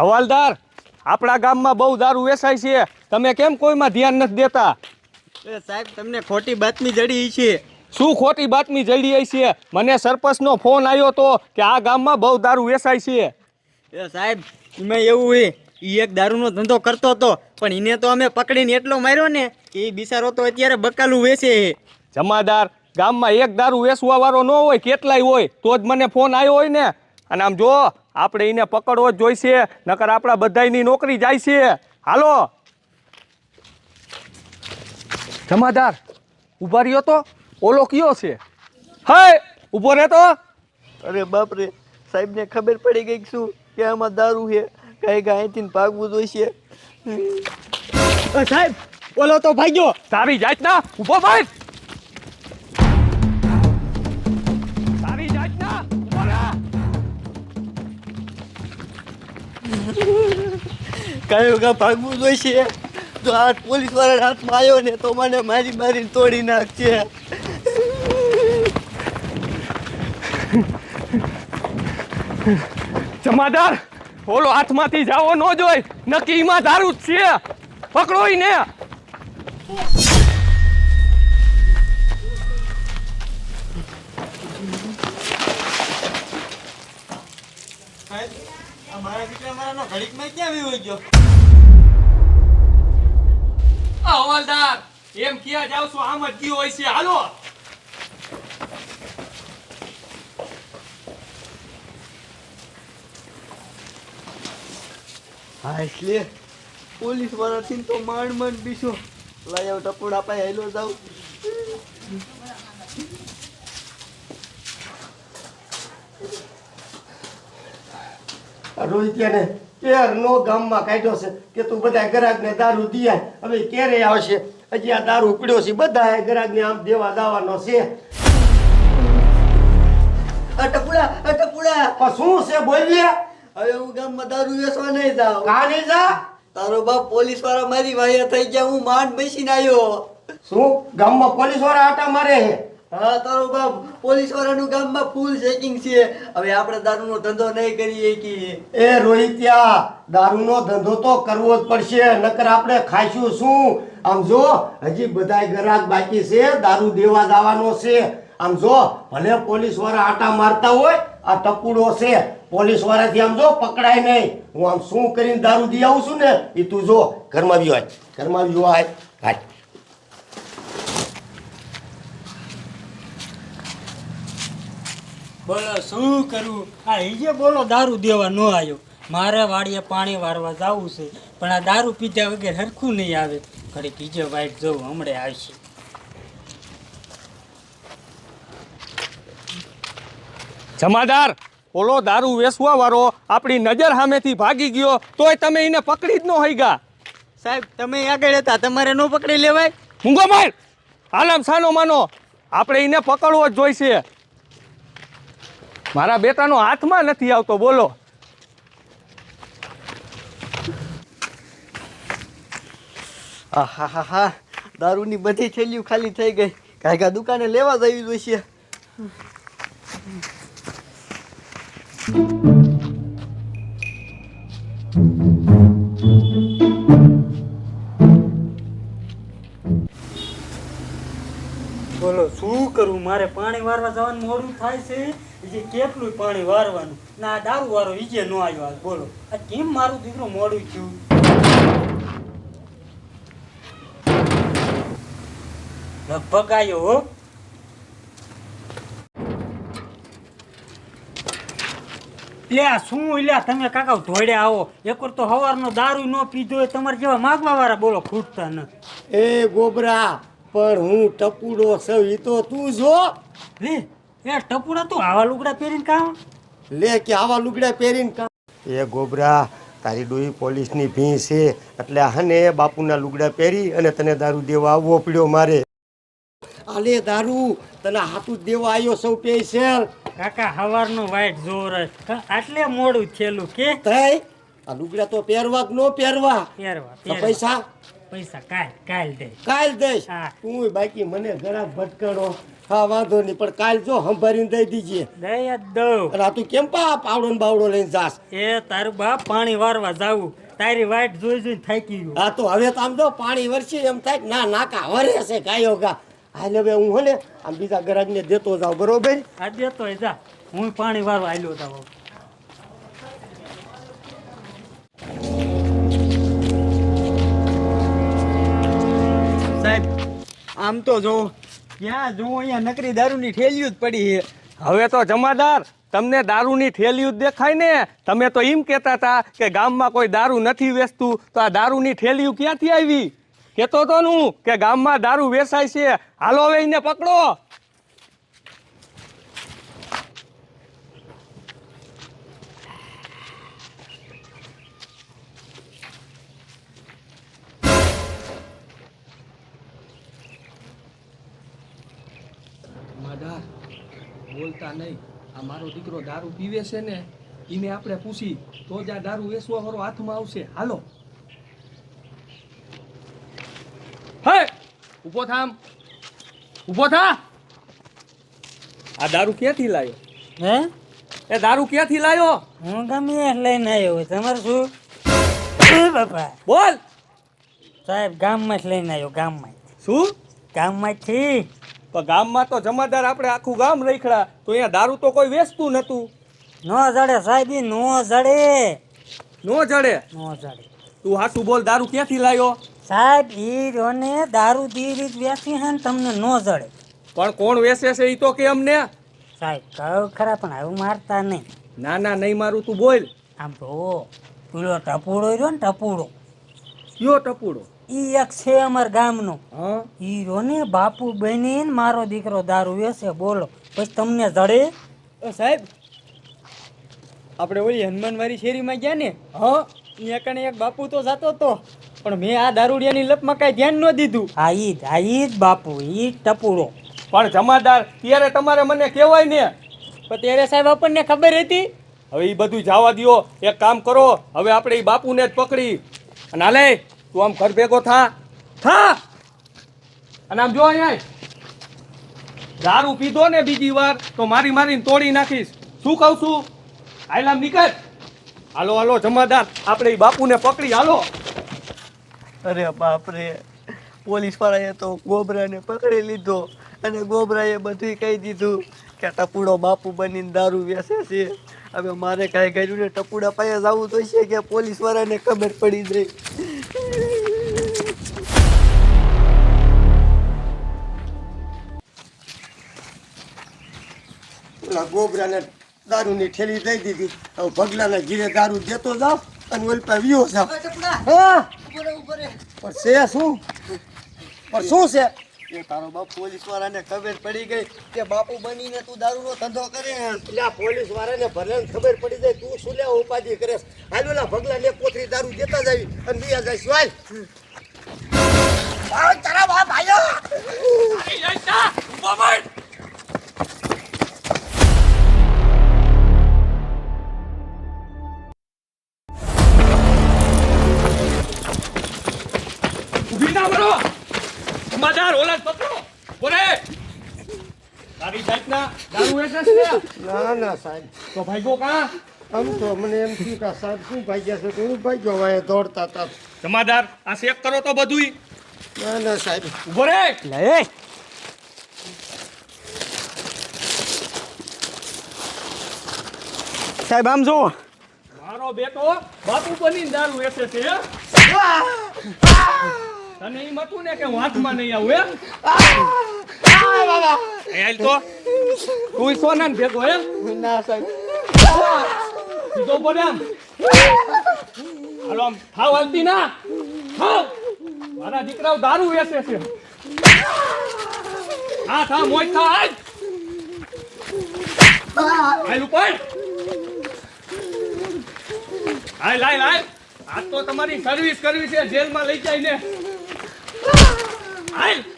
હવાલદાર આપણા ગામમાં બહુ દારૂ વેચાય છે. તમે કેમ કોઈમાં ધ્યાન નથી દેતા? એ સાહેબ તમને ખોટી બાતમી જડી છે. શું ખોટી બાતમી જડી છે? મને સરપંચનો ફોન આવ્યો તો કે આ ગામમાં બહુ દારૂ વેચાય છે. એ સાહેબ મેં એવું હે એ એક દારૂનો ધંધો કરતો હતો પણ એને તો અમે પકડીને એટલો માર્યો ને કે એ બિચારો તો અત્યારે બકાલું વેચે છે. જમાદાર ગામમાં એક દારૂ વેચવા વાળો ન હોય કેટલાય હોય તો જ મને ફોન આવ્યો હોય ને. અને આમ જો આપણે એને પકડવો જ જોઈશે નકર આપણા બધાની નોકરી જાય છે. હાલો. જમાદાર ઊભા રહ્યો તો? ઓલો કયો છે? હાય ઊભો રહે તો. અરે બાપરે સાહેબને ખબર પડી ગઈ શું કે આમાં દારૂ છે. કઈ ગાયથી ભાગવું જોઈશે. સાહેબ ઓલો તો ભાગ્યો તારી જાત ના ઊભો ભાઈ. કયું કા ભાગવું જોઈશે. તો આ પોલીસવાળા હાથમાં આવ્યો ને તો મને મારી મારી તોડી નાખશે જમાદાર, ઓલો હાથમાંથી જાવો ન જોઈ. નક્કીમાં દારૂ જ છે. પકડો ને ને. મારા દીકરા મારાનો ઘડીકમાં ક્યાં વિવો ગયો? હવાલદાર એમ ક્યાં જાવ છો? આમ જ ગયો હોય છે. હાલો. હા એટલે પોલીસ વાળાથી તો માંડ માંડ બીસો લાય ટપોડા પાસે હેલો જાવ. રોહિત્યાને કેરનો ગામમાં કાઢ્યો છે કે તું બધા ગ્રાહકને દારૂ દિયા હવે ક્યારે આવશે? હજી આ દારૂ પીડ્યો છે બધા ગ્રાહકને આમ દેવા દાવાનો છે. અટપુડા અટપુડા પણ શું છે બોલ્યા? હવે હું ગામમાં દારૂ વેચવા નહીં જાઉં. કાની જા? તારો બાપ પોલીસવાળા મારી વાયા થઈ ગયા હું માંડ બેસીને આવ્યો શું? ગામમાં પોલીસવાળા આટા મારે છે? હા, તારો બાપ પોલીસ વાળાનું ગામમાં ફૂલ ચેકિંગ છે. હવે આપણે દારૂનો ધંધો નહીં કરીએ કે. એ રોહિત્યા, દારૂનો ધંધો તો કરવો જ પડશે, નકર આપણે ખાઈશું શું? આમ જો, હજી બધા ગ્રાહક બાકી છે, દારૂ દેવા દાવાનો છે. આમ જો, ભલે પોલીસવાળા આટા મારતા હોય, આ ટપુડો છે. પોલીસ વાળાથી આમ જો, પકડાય નહીં. હું આમ શું કરીને દારૂ દી આવું છું ને એ તું જો, ઘરમાં બી હોય ઘરમાં બી હાય બોલો શું કરું? આ ઈજે બોલો દારૂ દેવા ન આવ્યો. મારે વાડીએ પાણી વારવા જવું છે પણ આ દારૂ પીધા વગર હરખું નહીં આવે. ઘડીક ઈજે વાઈટ જવું હમણાં આવશે. જમાદાર ઓલો દારૂ વેસવા વાળો આપણી નજર સામેથી ભાગી ગયો તોય તમે એને પકડી જ ન હઈગા સાહેબ તમે આગળ હતા તમારે ન પકડી લેવાય? મૂંગો માર! આલામ સાનો માનો આપણે એને પકડવો જ જોઈશે. મારા બેટાનો હાથમાં નથી આવતો, બોલો. હા હા હા દારૂની બધી થેલીઓ ખાલી થઈ ગઈ. કાંઈ દુકાને લેવા જવી જોઈશે શું કરું? મારે પાણી વારવા જવાનું મોડું થાય છે. જે કેટલું પાણી વારવાનું. ના દારૂ વાળો ઈજે ન આવ્યો આજ બોલો. આ કેમ મારું દીકરું મોડું થયું? લગભગ આવ્યો હો. લે આ શું લ્યા? તમે કાકા ધોડે આવો. એકવાર તો હવારનો દારૂ ન પીધો તમારે જેવા માગવા વાળા બોલો ખૂટતા ન. એ ગોબરા પણ હું ટપુડો છું તો તું જો લે એ ટપુડા તું આવા લુગડા પહેરીને કામ લે કે આવા લુગડા પહેરીને કામ એ ગોબરા તારી ડોઈ પોલીસની ભી છે એટલે હને બાપુના લુગડા પહેરી અને તને દારૂ દેવા આવવો પડ્યો મારે. આલે દારૂ તને હાથું જ દેવા આવ્યો સૌ પેશલ કાકા હવારનો વાઈટ જોર આટલે મોડું થયેલું કે? તય આ લુગડા તો પહેરવા કે નો પહેરવા. પહેરવા પહેરવા. પૈસા? પૈસા કાલ કાલ દે. કાલ દઈશ હા. તું બાકી મને ઘણા ભટકણો. હા વાંધો નહીં પણ કાલ જો સંભાળીને દઈ દીજે. દઈ જ દઉં. અને આ તું કેમ પા પાવડો ને બાવડો લઈને જાસ એ તારું બાપ પાણી વારવા જાવું. તારી વાઈટ જોઈ જોઈને થાકી ગયું. હા તો હવે તો આમ જો પાણી વરસે એમ થાય કે ના નાકા વરે છે ગાયો ગા. હાલ હવે હું હે ને આમ બીજા ગ્રાહકને દેતો જાઉં બરોબર? આ દેતો હોય જા. હું પાણી વારવા આલ્યો તા આમ તો જો, ક્યાં જો અહીંયા નકરી દારૂની ઠેલીઓ જ પડી છે. હવે તો જમાદાર, તમને દારૂની થેલીઓ જ દેખાય ને. તમે તો એમ કહેતા હતા કે ગામમાં કોઈ દારૂ નથી વેચતું, તો આ દારૂની થેલીઓ ક્યાંથી આવી? કહેતો તો હું કે ગામમાં દારૂ વેચાય છે. હાલો હવે એને પકડો. બોલતા નહીં. આ મારો દીકરો દારૂ પીવે છે ને એને આપણે પૂછી તો જ આ દારૂ વેચવા વાળો હાથમાં આવશે. હાલો. હે ઊભો થામ ઊભો થા. આ દારૂ ક્યાંથી લાયો? હે? એ દારૂ ક્યાંથી લાયો? હું ગમે લઈને આવ્યો તમારે શું? બાપા. બોલ. સાહેબ ગામમાં જ લઈને આવ્યો ગામમાં શું? ગામમાંથી પણ ગામમાં તો જમાદાર આપણે આખું ગામ રખડા તો અહીંયા દારૂ તો કોઈ વેચતું નતું નો જડે સાહેબ નો જડે. નો જડે? નો જડે. તું હાટું બોલ દારૂ ક્યાંથી લાયો? સાહેબ ઈ રોને દારૂ દી રીત વેચી છે ને તમને નો જડે. પણ કોણ વેચે છે એ તો કે અમને? સાહેબ કહું ખરા પણ આવું મારતા નહીં. ના ના નહીં મારું તું બોલ. આમ તો પેલો ટપુડો રહ્યો ને ટપુડો. કયો ટપુડો? ઈ એક છે અમાર ગામનો. હા? ઈ રોને બાપુ બની મારો દીકરો દારૂ વેસે બોલો. પછી તમને જડે? ઓ સાહેબ આપણે ઓલી હનુમાનવારી શેરીમાં ગયા ને? હા. અહીંયા કણે એક બાપુ તો જતો હતો પણ મેં આ દારૂડિયાની લપમાં કાંઈ ધ્યાન ન દીધું. હા ઈ જ આ ઈ જ બાપુ ઈ જ ટપુડો. પણ જમાદાર ત્યારે તમારે મને કહેવાય ને. પણ ત્યારે સાહેબ આપણને ખબર હતી. હવે એ બધું જવા દ્યો. એક કામ કરો હવે આપણે એ બાપુને જ પકડી. અને હાલે તું આમ ઘર ભેગો થા. થા. અને આમ જો અહીંયા દારૂ પીધો ને બીજી વાર, તો મારી મારીને તોડી નાખીશ. શું કહું છું? આમ નીકળ. હાલો હાલો, જમાદાર. આપણે બાપુને પકડી. હાલો. અરે બાપરે પોલીસ વાળાએ તો ગોબરાને પકડી લીધો અને ગોબરાએ બધું કહી દીધું કે ટપુડો બાપુ બનીને દારૂ વેસે છે. હવે મારે કાંઈ કર્યું ને ટપુડા પાસે જવું તો છે કે પોલીસ વાળાને ખબર પડી જાય. પેલા ગોબરાને દારૂની ઠેલી દઈ દીધી. હવે ભગલાના ઘીરે દારૂ દેતો જાવ અને ઓલ પર વિયો જાવ હા? પણ છે શું? પણ શું છે? એ તારો બાપ પોલીસ વાળાને ખબર પડી ગઈ કે બાપુ બનીને તું દારૂનો ધંધો કરે પેલા પોલીસ વાળાને ભલે ખબર પડી જાય તું શું લે ઉપાધિ કરે હાલ ભગલા ને કોથરી દારૂ દેતા જાવી અને બીજા જાય. શું તારા બાપ ભાઈઓ. ના ના સાહેબ તો ભાઈગો કા આમ તો મને એમ થયું કે સાહેબ શું ભાગ્યા છે તો હું ભાગ્યો વાય દોડતા હતા જમાદાર આ ચેક કરો તો બધું ના ના સાહેબ ઊભો રે લે સાહેબ આમ જુઓ મારો બેટો બાપુ બની દારૂ વેચે છે તને એમ હતું ને કે હું હાથમાં નહીં આવું એમ હાલ તો. તું સોના ને ભેગો એમ ના સાહેબ સીધો બોલે આમ હાલો, આમ થાવ હાલતી ના. થાવ. મારા દીકરાઓ દારૂ વેચે છે. હા, થા, મોજ થા આજ હાલ ઉપર. હાલ હાલ હાલ. આજ તો તમારી સર્વિસ કરવી છે, જેલમાં લઈ જાય ને. હાલ.